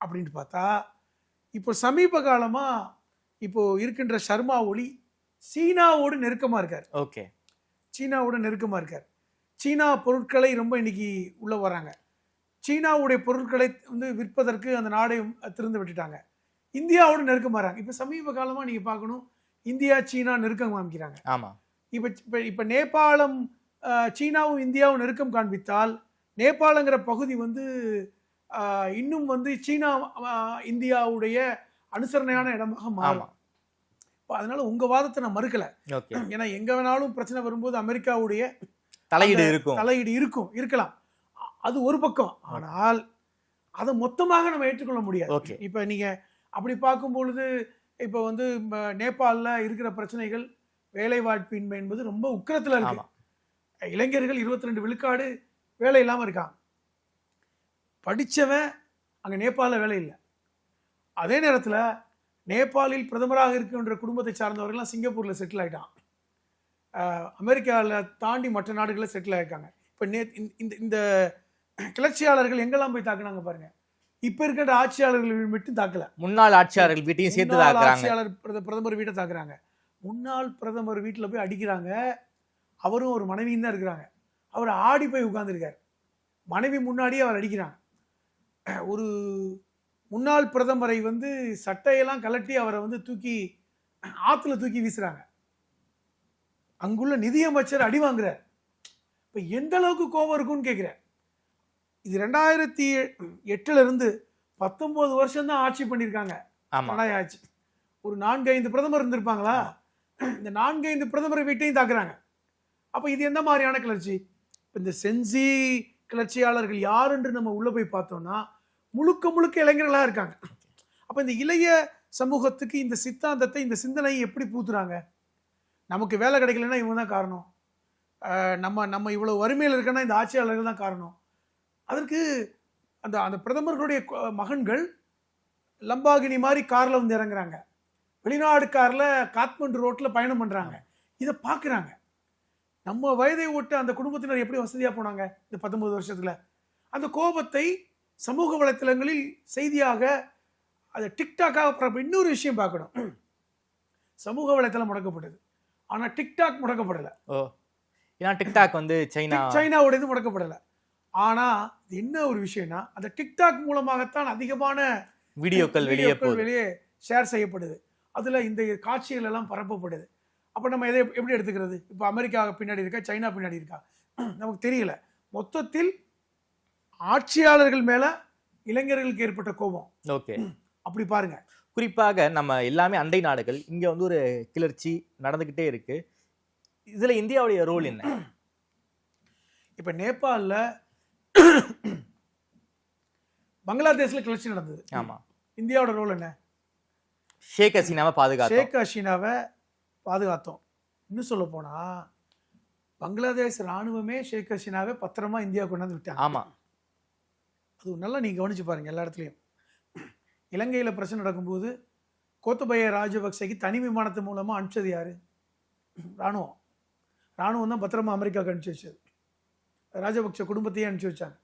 அப்படின்ட்டு பார்த்தா இப்போ சமீப காலமா இப்போ இருக்கின்ற சர்மா ஒளி சீனாவோடு நெருக்கமா இருக்கார். ஓகே. சீனாவோட நெருக்கமா இருக்கார். சீனா பொருட்களை ரொம்ப இன்னைக்கு உள்ள வராங்க. சீனாவுடைய பொருட்களை வந்து விற்பதற்கு அந்த நாடை திறந்து விட்டுட்டாங்க. இந்தியாவோட நெருக்கமா வராங்க இப்போ சமீப காலமா நீங்க பார்க்கணும் இந்தியா சீனா நெருக்கம் காமிக்கிறாங்க. ஆமா. இப்போ இப்போ இப்போ நேபாளம் சீனாவும் இந்தியாவும் நெருக்கம் காண்பித்தால் நேபாளங்கிற பகுதி வந்து இன்னும் வந்து சீனா இந்தியாவுடைய அனுசரணையான இடமாக மாறும். அதனால உங்க வாதத்தை நான் மறுக்கல. ஏன்னா எங்க வேணாலும் பிரச்சனை வரும்போது அமெரிக்காவுடைய தலையீடு இருக்கும். தலையீடு இருக்கும் இருக்கலாம். அது ஒரு பக்கம். ஆனால் அதை மொத்தமாக நம்ம ஏற்றுக்கொள்ள முடியாது. இப்ப நீங்க அப்படி பார்க்கும் பொழுது இப்ப வந்து நேபாளில் இருக்கிற பிரச்சனைகள் வேலை வாய்ப்பின்மை என்பது ரொம்ப உக்கிரத்துல இருக்கு. இளைஞர்கள் 22 ரெண்டு விழுக்காடு வேலை இல்லாம இருக்கான் படிச்சவன் அங்க நேபாளில் வேலை இல்லை. அதே நேரத்துல நேபாளில் பிரதமராக இருக்கின்ற குடும்பத்தை சார்ந்தவர்கள்லாம் சிங்கப்பூர்ல செட்டில் ஆயிட்டான். அமெரிக்காவில் தாண்டி மற்ற நாடுகளில் செட்டில் ஆயிருக்காங்க. இப்போ நே இந்த- இந்த கிளர்ச்சியாளர்கள் எங்கெல்லாம் போய் தாக்குனாங்க பாருங்க. இப்ப இருக்கின்ற ஆட்சியாளர்கள் மட்டும் தாக்கல. முன்னாள் ஆட்சியாளர்கள் வீட்டையும் சேர்த்து ஆட்சியாளர் பிரத- பிரதமர் வீட்டை தாக்குறாங்க. முன்னாள் பிரதமர் வீட்டில் போய் அடிக்கிறாங்க. அவரும் ஒரு மனைவியும் தான் இருக்கிறாங்க. அவர் ஆடி போய் உட்கார்ந்திருக்கார். மனைவி முன்னாடியே அவர் அடிக்கிறாங்க. ஒரு முன்னாள் பிரதமரை வந்து சட்டையெல்லாம் கலட்டி அவரை வந்து தூக்கி ஆத்துல தூக்கி வீசுறாங்க. அங்குள்ள நிதியமைச்சர் அடி வாங்குறார். இப்ப எந்த அளவுக்கு கோபம் இருக்கும்னு கேட்கிறேன் இது ரெண்டாயிரத்தி எட்டுல இருந்து பத்தொன்பது வருஷம் தான் ஆட்சி பண்ணியிருக்காங்க. ஆச்சு. ஒரு நான்கு ஐந்து பிரதமர் இருந்திருப்பாங்களா? இந்த நான்கு ஐந்து பிரதமர் வீட்டையும் தாக்குறாங்க. அப்ப இது எந்த மாதிரியான கிளர்ச்சி? இப்ப இந்த செஞ்சி கிளர்ச்சியாளர்கள் யார் என்று நம்ம உள்ள போய் பார்த்தோம்னா முழுக்க முழுக்க இளைஞர்களாக இருக்காங்க. அப்போ இந்த இளைய சமூகத்துக்கு இந்த சித்தாந்தத்தை இந்த சிந்தனையை எப்படி பூத்துறாங்க? நமக்கு வேலை கிடைக்கலன்னா இவங்க தான் காரணம். நம்ம நம்ம இவ்வளோ வறுமையில் இருக்கன்னா இந்த ஆட்சியாளர்கள் தான் காரணம். அதற்கு அந்த அந்த பிரதமர்களுடைய மகன்கள் லம்பாகினி மாதிரி காரில் வந்து இறங்குறாங்க. வெளிநாடு காரில் காத்மண்டு ரோட்டில் பயணம் பண்ணுறாங்க இதை பார்க்குறாங்க நம்ம வயதை ஓட்டு அந்த குடும்பத்தினர் எப்படி வசதியாக போனாங்க இந்த பத்தொன்பது வருஷத்தில்? அந்த கோபத்தை சமூக வலைத்தளங்களில் செய்தியாக அதை டிக்டாக்காக பரப்ப இன்னொரு விஷயம் பார்க்கணும். சமூக வலைத்தளம் முடக்கப்பட்டது. ஆனா டிக்டாக் முடக்கப்படல. ஓ. ஏன்னா டிக்டாக் வந்து சைனா சைனாவோட இது முடக்கப்படல. ஆனா இது என்ன ஒரு விஷயம்னா அந்த டிக்டாக் மூலமாகத்தான் அதிகமான வீடியோக்கள் வெளியே வெளியே ஷேர் செய்யப்படுது. அதுல இந்த காட்சிகள் எல்லாம் பரப்பப்படுது. அப்ப நம்ம எதை எப்படி எடுத்துக்கிறது? இப்போ அமெரிக்கா பின்னாடி இருக்கா? சைனா பின்னாடி இருக்கா? நமக்கு தெரியல. மொத்தத்தில் ஆட்சியாளர்கள் மேல இளைஞர்களுக்கு ஏற்பட்ட கோபம். ஓகே. அப்படி பாருங்க. குறிப்பாக நம்ம எல்லாமே அண்டை நாடுகள் இங்க வந்து ஒரு கிளர்ச்சி நடந்துகிட்டே இருக்கு. இதுல இந்தியாவுடைய ரோல் என்ன? இப்ப நேபாளில் பங்களாதேஷ்ல கிளர்ச்சி நடந்தது. ஆமா. இந்தியாவோட ரோல் என்ன? ஷேக் ஹசீனாவை பாதுகாத்தோம். ஷேக் ஹசீனாவை பாதுகாத்தோம். இன்னும் சொல்ல போனா பங்களாதேஷ் ராணுவமே ஷேக் ஹசீனாவை பத்திரமா இந்தியா கொண்டாந்து விட்டாங்க. ஆமா. அது நல்லா நீங்க கவனிச்சு பாருங்க எல்லா இடத்துலையும். இலங்கையில பிரச்சனை நடக்கும்போது கோத்தபய ராஜபக்சேக்கு தனி விமானத்து மூலமா அனுப்பிச்சது யாரு? ராணுவம். ராணுவம் தான் பத்திரமா அமெரிக்காவுக்கு அனுப்பிச்சு வச்சது. ராஜபக்ச குடும்பத்தையே அனுப்பிச்சு வச்சாங்க.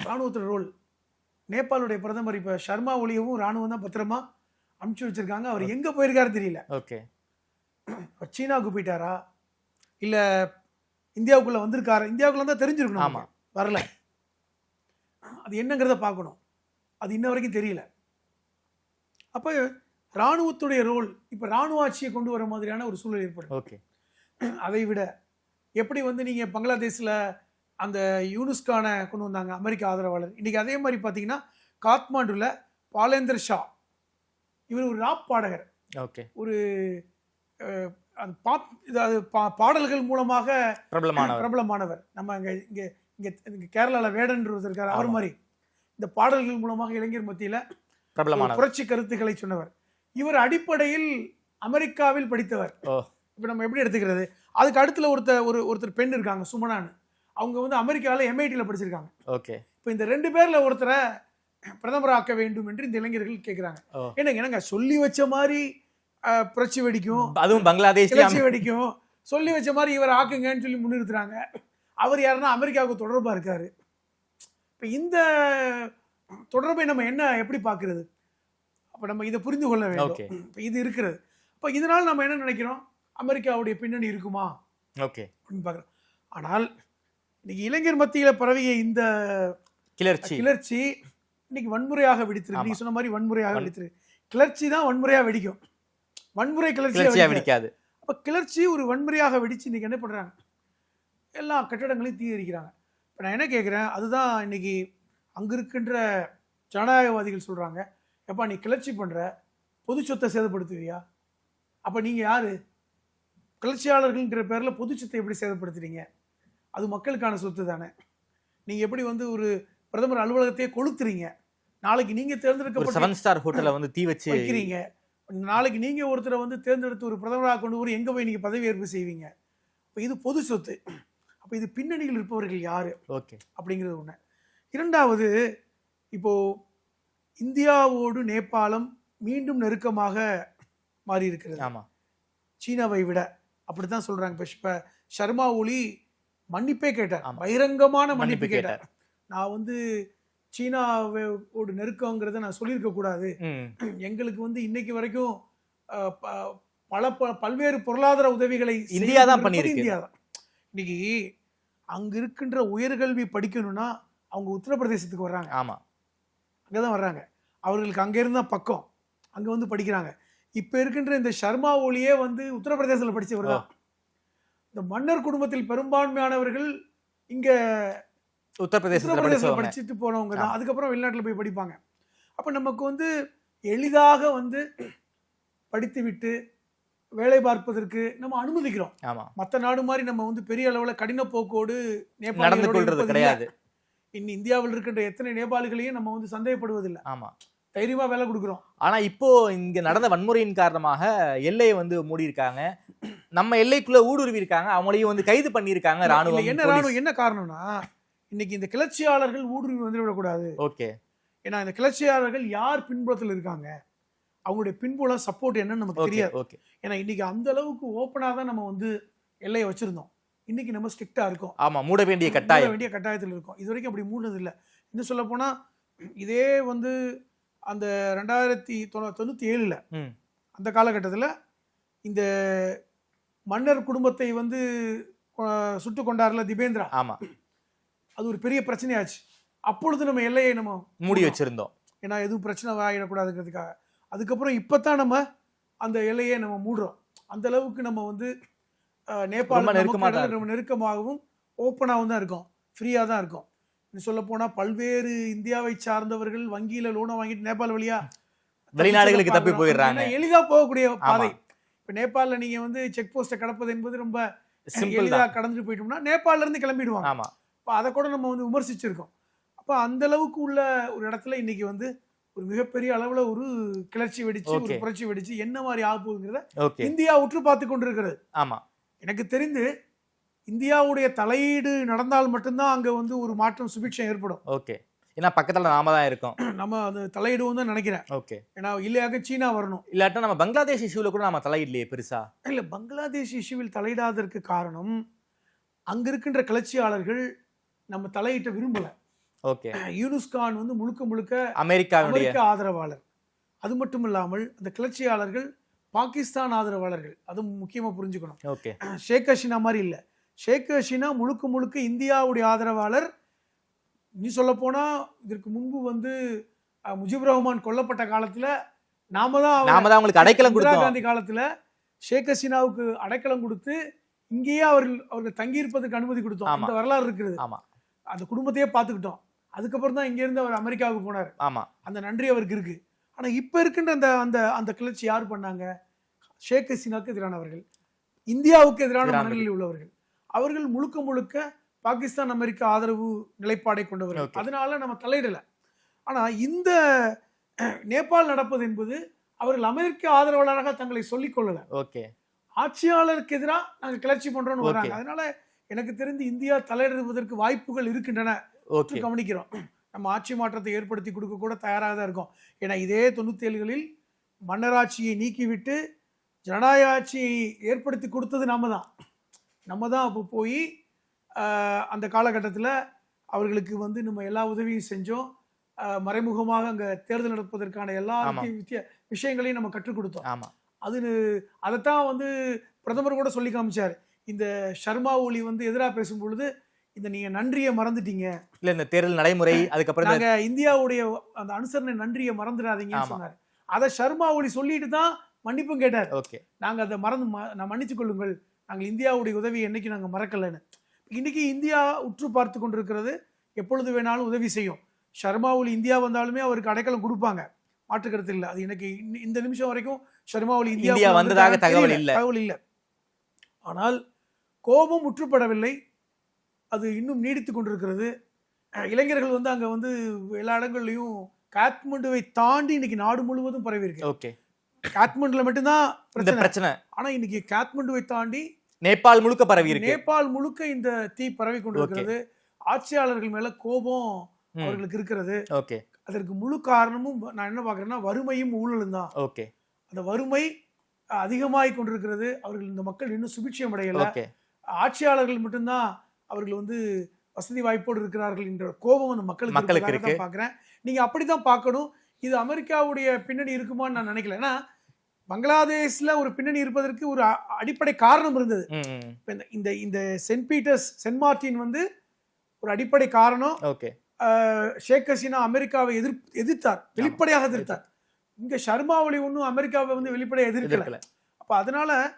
ராணுவத்தோட ரோல் நேபாளுடைய பிரதமர் இப்ப சர்மா ஒலியவும் ராணுவம் தான் பத்திரமா அனுப்பிச்சு வச்சிருக்காங்க. அவர் எங்க போயிருக்காரு தெரியல. ஓகே. சீனாவுக்கு போயிட்டாரா? இல்ல இந்தியாவுக்குள்ள வந்திருக்காரா? இந்தியாவுக்குள்ள தான் தெரிஞ்சிருக்கணும். ஆமா. நமக்கு. வரல. அது என்னங்கிறத பார்க்கணும். அது இன்ன வரைக்கும் தெரியல. அப்ப ராணுவத்துடைய ரோல் இப்ப ராணுவ ஆட்சியை கொண்டு வர மாதிரியான ஒரு சூழல் ஏற்படும் ஓகே அதை விட எப்படி வந்து நீங்க பங்களாதேஷ்ல அந்த யூனுஸ்கான கொண்டு வந்தாங்க அமெரிக்க ஆதரவாளர். இன்னைக்கு அதே மாதிரி பார்த்தீங்கன்னா காத்மாண்டுல பாலேந்தர் ஷா இவர் ஒரு ராப் பாடகர். ஓகே ஒரு பாப் இது அது பா- பாடல்கள் மூலமாக பிரபலமானவர். பிரபலமானவர். நம்ம இங்க இங்க இங்க இங்க கேரளால வேடன் இருக்கார் அவர். மாதிரி. இந்த பாடல்கள் மூலமாக இளைஞர் மத்தியில ஒரு பிரபலமானவர். புரட்சி கருத்துக்களை சொன்னவர். இவர் அடிப்படையில் அமெரிக்காவில் படித்தவர். இப்போ நம்ம எப்படி எடுத்துக்கிறது? அதுக்கு அடுத்துல ஒருத்தர் ஒரு ஒருத்தர் பெண் இருக்காங்க சுமனான்னு. அவங்க வந்து அமெரிக்காவில் எம்ஐடியில் படிச்சிருக்காங்க. ஓகே. இப்போ இந்த ரெண்டு பேர்ல ஒருத்தரை பிரதமராக்க வேண்டும் என்று இந்த இளைஞர்கள் கேட்குறாங்க. என்னங்க என்னங்க சொல்லி வச்ச மாதிரி புரட்சி வெடிக்கும்? அதுவும் பங்களாதேஷ்ல கிளர்ச்சி வெடிக்கும். சொல்லி வச்ச மாதிரி இவர் ஆக்குங்கன்னு சொல்லி முன்னிறுத்துறாங்க. அவர் யாருன்னா அமெரிக்காவுக்கு தொடர்பா இருக்காரு. இப்போ இந்த தொடர்பை நம்ம என்ன எப்படி பார்க்கிறது? அப்போ நம்ம இதை புரிந்து கொள்ள. வேண்டும். இப்போ இது இருக்கிறது. இப்போ இதனால் நம்ம என்ன நினைக்கிறோம்? அமெரிக்காவுடைய பின்னணி இருக்குமா? ஓகே. அப்படின்னு பார்க்குறோம். ஆனால் இன்னைக்கு இளைஞர் மத்தியில் பரவிய இந்த கிளர்ச்சி. கிளர்ச்சி இன்னைக்கு வன்முறையாக வெடித்திருக்கு. ஆமா. நீங்க சொன்ன மாதிரி வன்முறையாக வன்- வெடித்திருக்கு. கிளர்ச்சி தான் வன்முறையாக வெடிக்கும். வன்முறை கிளர்ச்சியா கிளர்ச்சியாக வெடிக்காது. அப்ப கிளர்ச்சி ஒரு வன்முறையாக வெடிச்சு இன்னைக்கு என்ன பண்றாங்க? எல்லா கட்டடங்களையும் தீயரிக்கிறாங்க இப்போ நான் என்ன கேட்குறேன் அதுதான் இன்னைக்கு அங்க இருக்கின்ற ஜனநாயகவாதிகள் சொல்றாங்க. எப்பா நீ கிளர்ச்சி பண்ற? பொது சொத்தை சேதப்படுத்துவியா? அப்ப நீங்க யாரு? கிளர்ச்சியாளர்கள்ன்ற பேர்ல பொது சொத்தை எப்படி சேதப்படுத்துறீங்க? அது மக்களுக்கான சொத்து தானே. நீங்க எப்படி வந்து ஒரு பிரதமர் அலுவலகத்தையே கொளுத்துறீங்க? நாளைக்கு நீங்க ஒரு தேர்ந்தெடுக்கப்பட்ட செவன் ஸ்டார் ஹோட்டல்ல வந்து தீ வச்சு வைக்கிறீங்க. நாளைக்கு நீங்க ஒருத்தரை வந்து தேர்ந்தெடுத்து ஒரு பிரதமராக கொண்டு போய் எங்க போய் நீங்க பதவியேற்பு செய்வீங்க? அப்ப இது பொது சொத்து. அப்ப இது பின்னணியில் இருப்பவர்கள் யாரு? ஓகே. அப்படிங்கிறது ஒண்ணு. இரண்டாவது இப்போ இந்தியாவோடு நேபாளம் மீண்டும் நெருக்கமாக மாறி இருக்கிறது. ஆமா. சீனாவை விட. அப்படித்தான் சொல்றாங்க இப்ப இப்ப சர்மா ஒலி மன்னிப்பே கேட்டார். பகிரங்கமான மன்னிப்பு கேட்டார். நான் வந்து சீனாவோட நெருக்கங்கிறத நான் சொல்லியிருக்க கூடாது. எங்களுக்கு வந்து இன்னைக்கு வரைக்கும் பல பல்வேறு பொருளாதார உதவிகளை இந்தியா தான் பண்ணியிருக்கு. இந்தியா தான். இன்னைக்கு அங்க இருக்கின்ற உயர்கல்வி படிக்கணும்னா அவங்க உத்தரப்பிரதேசத்துக்கு வர்றாங்க. ஆமா. அங்கதான் வர்றாங்க. அவர்களுக்கு அங்க இருந்தா பக்கம். அங்க வந்து படிக்கிறாங்க. இப்ப இருக்கின்ற இந்த சர்மா ஒலியே வந்து உத்தரப்பிரதேசத்துல படிச்சவர் தான் இந்த மன்னர் குடும்பத்தில் பெரும்பான்மையானவர்கள் இங்க உத்தரப்பிரதேசத்துல படிச்சுட்டு போனவங்க தான் அதுக்கப்புறம் வெளிநாட்டுல போய் படிப்பாங்க. அப்ப நமக்கு வந்து எளிதாக வந்து படித்து விட்டு வேலை பார்ப்பதற்கு நம்ம அனுமதிக்கிறோம். ஆமா. மற்ற நாடு மாதிரி நம்ம வந்து பெரிய அளவுல கடின போக்கோடு இருப்பதில்லை. கிடையாது. இன்னும் இந்தியாவில் இருக்கின்ற எத்தனை நேபாளிகளையும் நம்ம வந்து சந்தேகப்படுவதில்லை. ஆமா. தைரியமா வேலை கொடுக்குறோம். ஆனா இப்போ இங்க நடந்த வன்முறையின் காரணமாக எல்லையை வந்து மூடி இருக்காங்க நம்ம எல்லைக்குள்ள ஊடுருவி இருக்காங்க அவங்களையும் வந்து கைது பண்ணியிருக்காங்க ராணுவம் என்ன ராணுவம் என்ன காரணம்னா இன்னைக்கு இந்த கிளர்ச்சியாளர்கள் ஊடுருவி வந்துவிடக்கூடாது. ஓகே. ஏன்னா இந்த கிளர்ச்சியாளர்கள் யார் பின்புலத்தில் இருக்காங்க? அவங்களுடைய பின்புலம் சப்போர்ட் என்னன்னு நமக்கு தெரியாது. ஏன்னா இன்னைக்கு அந்த அளவுக்கு ஓப்பனா தான் நம்ம வந்து எல்லையை வச்சிருந்தோம். இன்னைக்கு நம்ம ஸ்ட்ரிக்டா இருக்கோம். ஆமா மூட வேண்டிய கட்டாயம். வேண்டிய கட்டாயத்தில் இருக்கும். இது வரைக்கும் அப்படி மூடுனது இல்லை. இன்னும் சொல்ல போனா இதே வந்து அந்த ரெண்டாயிரத்தி தொண்ணூ- தொண்ணூத்தி ஏழுல. அந்த காலகட்டத்தில் இந்த மன்னர் குடும்பத்தை வந்து சுட்டு கொண்டார்ல திபேந்திரா. ஆமா. அது ஒரு பெரிய பிரச்சனையாச்சு. அப்பொழுது நம்ம எல்லையை நம்ம மூடி வச்சிருந்தோம். ஏன்னா எதுவும் பிரச்சனை ஆகிடக்கூடாதுங்கிறதுக்காக அதுக்கப்புறம் இப்போத்தான் நம்ம அந்த எல்லையை நம்ம மூடுறோம். அந்த அளவுக்கு நம்ம வந்து நேபாள தான் நம்ம நெருக்கமாகவும் ஓப்பனாகவும் தான் இருக்கோம். ஃப்ரீயாக தான் இருக்கும். இன்னும் சொல்ல போனா பல்வேறு இந்தியாவை சார்ந்தவர்கள் வங்கியில லோனை வாங்கிட்டு நேபாள் வழியா வெளிநாடுகளுக்கு தப்பி. போயிடுறாங்க. ஏன்னா எளிதா போகக்கூடிய பாதை. இப்ப நேபாள்ல நீங்க வந்து செக் போஸ்ட்டை கடப்பது என்பது ரொம்ப சிம்பிள் எளிதா தான். கடந்துட்டு போயிட்டோம்னா நேபாள்ல இருந்து கிளம்பிடுவாங்க. ஆமா. அப்போ அதை கூட நம்ம வந்து விமர்சிச்சிருக்கோம். அப்போ அந்த அளவுக்கு உள்ள ஒரு இடத்துல இன்னைக்கு வந்து ஒரு மிகப்பெரிய அளவுல ஒரு கிளர்ச்சி வெடிச்சு ஒரு. புரட்சி வெடிச்சு என்ன மாதிரி ஆக போகுங்கிறத ஓகே இந்தியா உற்று பார்த்து கொண்டிருக்கிறது. ஆமா. எனக்கு தெரிந்து இந்தியாவுடைய தலையீடு நடந்தால் மட்டும்தான் அங்க வந்து ஒரு மாற்றம் சுபிட்சம் ஏற்படும். ஓகே ஏன்னா பக்கத்துல நாம தான் இருக்கோம். நம்ம அது தலையிடுவோம் தான் நினைக்கிறேன். ஓகே ஏன்னா இல்லையாக சீனா வரணும். இல்லாட்டா நம்ம பங்களாதேஷ் இஷ்யூல கூட நம்ம தலையிடலையே பெருசா? இல்ல பங்களாதேஷ் இஷ்யூவில் தலையிடாததற்கு காரணம் அங்க இருக்கின்ற கிளர்ச்சியாளர்கள் நம்ம தலையிட்ட விரும்பல. ஓகே. யூனுஸ் கான் வந்து முழுக்க முழுக்க அமெரிக்காவுடைய. அமெரிக்க ஆதரவாளர். அது மட்டும் இல்லாமல் அந்த கிளர்ச்சியாளர்கள் பாகிஸ்தான் ஆதரவாளர்கள். அதுவும் முக்கியமா புரிஞ்சுக்கணும். ஓகே. ஷேக் ஹசீனா மாதிரி இல்ல. ஷேக் ஹசீனா முழுக்க முழுக்க இந்தியாவுடைய ஆதரவாளர். நீ சொல்ல போனா இதற்கு முன்பு வந்து அஹ், முஜிபுர் ரஹ்மான் கொல்லப்பட்ட காலத்துல நாம தான் நாம தான் அடைக்கலம் இந்திரா காந்தி காலத்துல ஷேக் ஹசீனாவுக்கு அடைக்கலம் கொடுத்து இங்கேயே அவர்கள் அவர்கள் தங்கி இருப்பதற்கு அனுமதி கொடுத்தோம். அந்த வரலாறு இருக்குது. ஆமா. அந்த குடும்பத்தையே பார்த்துக்கிட்டோம். அதுக்கப்புறம் தான் இங்க இருந்து அவர் அமெரிக்காவுக்கு போனார். ஆமா. அந்த நன்றி அவருக்கு இருக்கு. ஆனா இப்ப இருக்கின்ற அந்த அந்த அந்த கிளர்ச்சி யார் பண்ணாங்க? ஷேக் ஹசீனாக்கு எதிரானவர்கள் இந்தியாவுக்கு எதிரான. மனநிலையில் உள்ளவர்கள். அவர்கள் முழுக்க முழுக்க பாகிஸ்தான் அமெரிக்கா ஆதரவு நிலைப்பாடை கொண்டவர்கள். அதனால நம்ம தலையிடல. ஆனா இந்த நேபாள் நடப்பது என்பது அவர்கள் அமெரிக்க ஆதரவாளராக தங்களை சொல்லிக் கொள்ளல. ஓகே. ஆட்சியாளருக்கு எதிராக நாங்க கிளர்ச்சி பண்றோம்னு. வராங்க. அதனால எனக்கு தெரிந்து இந்தியா தலையிடுவதற்கு வாய்ப்புகள் இருக்கின்றன. கவனிக்கிறோம். நம்ம ஆட்சி மாற்றத்தை ஏற்படுத்தி கொடுக்க கூட தயாராக தான் இருக்கோம். ஏன்னா இதே தொண்ணூத்தி ஏழுகளில் மன்னராட்சியை நீக்கிவிட்டு ஜனநாயக ஆட்சியை ஏற்படுத்தி கொடுத்தது நாம தான். நம்ம தான் அப்போ போய் அந்த காலகட்டத்தில் அவர்களுக்கு வந்து நம்ம எல்லா உதவியும் செஞ்சோம். மறைமுகமாக அங்கே தேர்தல் நடப்பதற்கான எல்லா. வித்திய- விஷயங்களையும் நம்ம கற்றுக் கொடுத்தோம். அது அதைத்தான் வந்து பிரதமர் கூட சொல்லி காமிச்சார். இந்த ஷர்மா ஒலி வந்து எதிராக பேசும் பொழுது இந்த நீங்க நன்றியை மறந்துட்டீங்க. இல்ல இந்த தேர்தல் நடைமுறை அதுக்கப்புறம் நாங்க இந்தியாவுடைய அந்த அனுசரணை நன்றியை மறந்துடாதீங்கன்னு. சொன்னார். அதை ஷர்மா ஒலி சொல்லிட்டு தான் மன்னிப்பும் கேட்டார். ஓகே. நாங்க அதை மறந்து நான் மன்னித்துக் கொள்ளுங்கள். நாங்கள் இந்தியாவுடைய உதவியை என்னைக்கு நாங்க மறக்கலைன்னு. இன்னைக்கு இந்தியா உற்று பார்த்து கொண்டிருக்கிறது. எப்பொழுது வேணாலும் உதவி செய்யும். ஷர்மா ஒலி இந்தியா வந்தாலுமே அவருக்கு அடைக்கலம் கொடுப்பாங்க. மாற்று கருத்து இல்லை. அது எனக்கு இந்த நிமிஷம் வரைக்கும் ஷர்மா ஒலி இந்தியா வந்ததாக தகவல் இல்ல. தகவல் இல்லை. ஆனால் கோபம் முற்றுப்படவில்லை அது இன்னும் நீடித்து கொண்டிருக்கிறது. இளைஞர்கள் வந்து அங்க வந்து எல்லா இடங்கள்லயும் காத்மண்டுவை தாண்டி இன்னைக்கு நாடு முழுவதும் பரவி இருக்கு. ஓகே. காத்மண்டுல மட்டும்தான் பிரச்சனை. ஆனா இன்னைக்கு காத்மண்டுவை தாண்டி நேபாள் முழுக்க பரவி இருக்கு. நேபாள் முழுக்க இந்த தீ பரவி கொண்டிருக்கிறது. ஆட்சியாளர்கள் மேல கோபம். அவர்களுக்கு இருக்கிறது. ஓகே. அதற்கு முழு காரணமும் நான் என்ன பாக்குறேன்னா வறுமையும் ஊழலும் தான். ஓகே. அந்த வறுமை அஹ், அதிகமாகிக் கொண்டிருக்கிறது. அவர்கள் இந்த மக்கள் இன்னும் சுபிட்சம் அடையல ஆட்சியாளர்கள் மட்டும்தான் அவர்கள் வந்து வசதி வாய்ப்போடு இருக்கிறார்கள் என்ற கோபம் அந்த மக்களுக்கு மக்களுக்கு தான் பார்க்கிறேன். நீங்க அப்படிதான் பார்க்கணும். இது அமெரிக்காவுடைய பின்னணி இருக்குமான்னு நான் நினைக்கல. ஏன்னா பங்களாதேஷ்ல ஒரு பின்னணி இருப்பதற்கு ஒரு அடிப்படை காரணம் இருந்தது. இந்த- இந்த சென்ட் பீட்டர்ஸ் சென்ட் மார்ட்டின் வந்து ஒரு அடிப்படை காரணம். ஓகே. ஷேக் ஹசீனா அமெரிக்காவை எதிர் எதிர்த்தார். வெளிப்படையாக எதிர்த்தார். இங்க ஷர்மா ஒலி ஒன்றும் அமெரிக்காவை வந்து வெளிப்படையாக எதிர்க்கல. அப்ப அதனால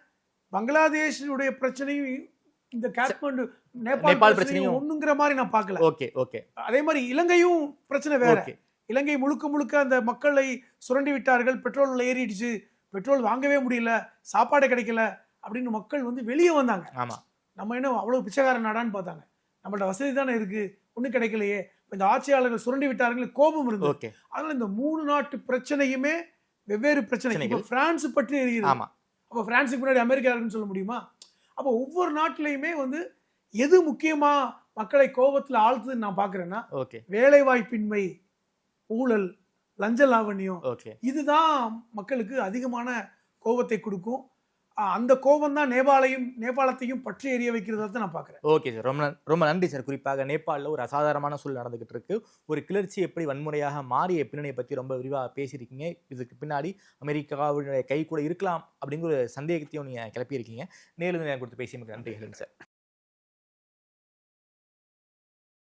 பங்களாதேஷனுடைய பிரச்சனையும் இந்த காத்மண்டு நேபாள் பிரச்சனையும் ஒண்ணுங்கிற மாதிரி நான் பார்க்கல. Okay okay. அதே மாதிரி இலங்கையும் பிரச்சனை வேற. இலங்கை முழுக்க முழுக்க அந்த மக்களை சுரண்டி விட்டார்கள் பெட்ரோல் ஏறிடுச்சு பெட்ரோல் வாங்கவே முடியல சாப்பாடு கிடைக்கல அப்படின்னு மக்கள் வந்து வெளியே வந்தாங்க. ஆமா. நம்ம என்ன அவ்வளவு பிச்சைக்கார நாடான்னு பார்த்தாங்க. நம்மள்ட்ட வசதி தானே இருக்கு ஒண்ணும் கிடைக்கலையே. இந்த ஆட்சியாளர்கள் சுரண்டி விட்டார்கள் கோபம் இருந்தது. அதனால இந்த மூணு நாட்டு பிரச்சனையுமே வெவ்வேறு பிரச்சனை. இப்ப பிரான்ஸ் பற்றி எரியுது. ஆமா. அப்போ பிரான்ஸுக்கு முன்னாடி அமெரிக்கா இருக்குன்னு சொல்ல முடியுமா? அப்போ ஒவ்வொரு நாட்டிலையுமே வந்து எது முக்கியமா மக்களை கோபத்துல ஆழ்த்துதுன்னு நான் பார்க்கறேன்னா ஓகே. வேலைவாய்ப்பின்மை ஊழல் லஞ்ச லாவண்யம் இதுதான் மக்களுக்கு அதிகமான கோபத்தை கொடுக்கும். அந்த கோபம் தான் நேபாளையும் நேபாளத்தையும் பற்றி எரிய வைக்கிறதா தான் நான் பார்க்கறேன் ஓகே சார். ரொம்ப ரொம்ப நன்றி சார். குறிப்பாக நேபாளில் ஒரு அசாதாரணமான சூழல் நடந்துகிட்டு இருக்கு. ஒரு கிளர்ச்சி எப்படி வன்முறையாக மாறிய பின்னணியை பற்றி ரொம்ப விரிவாக பேசியிருக்கீங்க. இதுக்கு பின்னாடி அமெரிக்காவுடைய கை கூட இருக்கலாம் அப்படிங்கிற ஒரு சந்தேகத்தையும் நீங்கள் கிளப்பியிருக்கீங்க. நேரில் கொடுத்து பேசியமைக்கு நன்றிகள் சார்.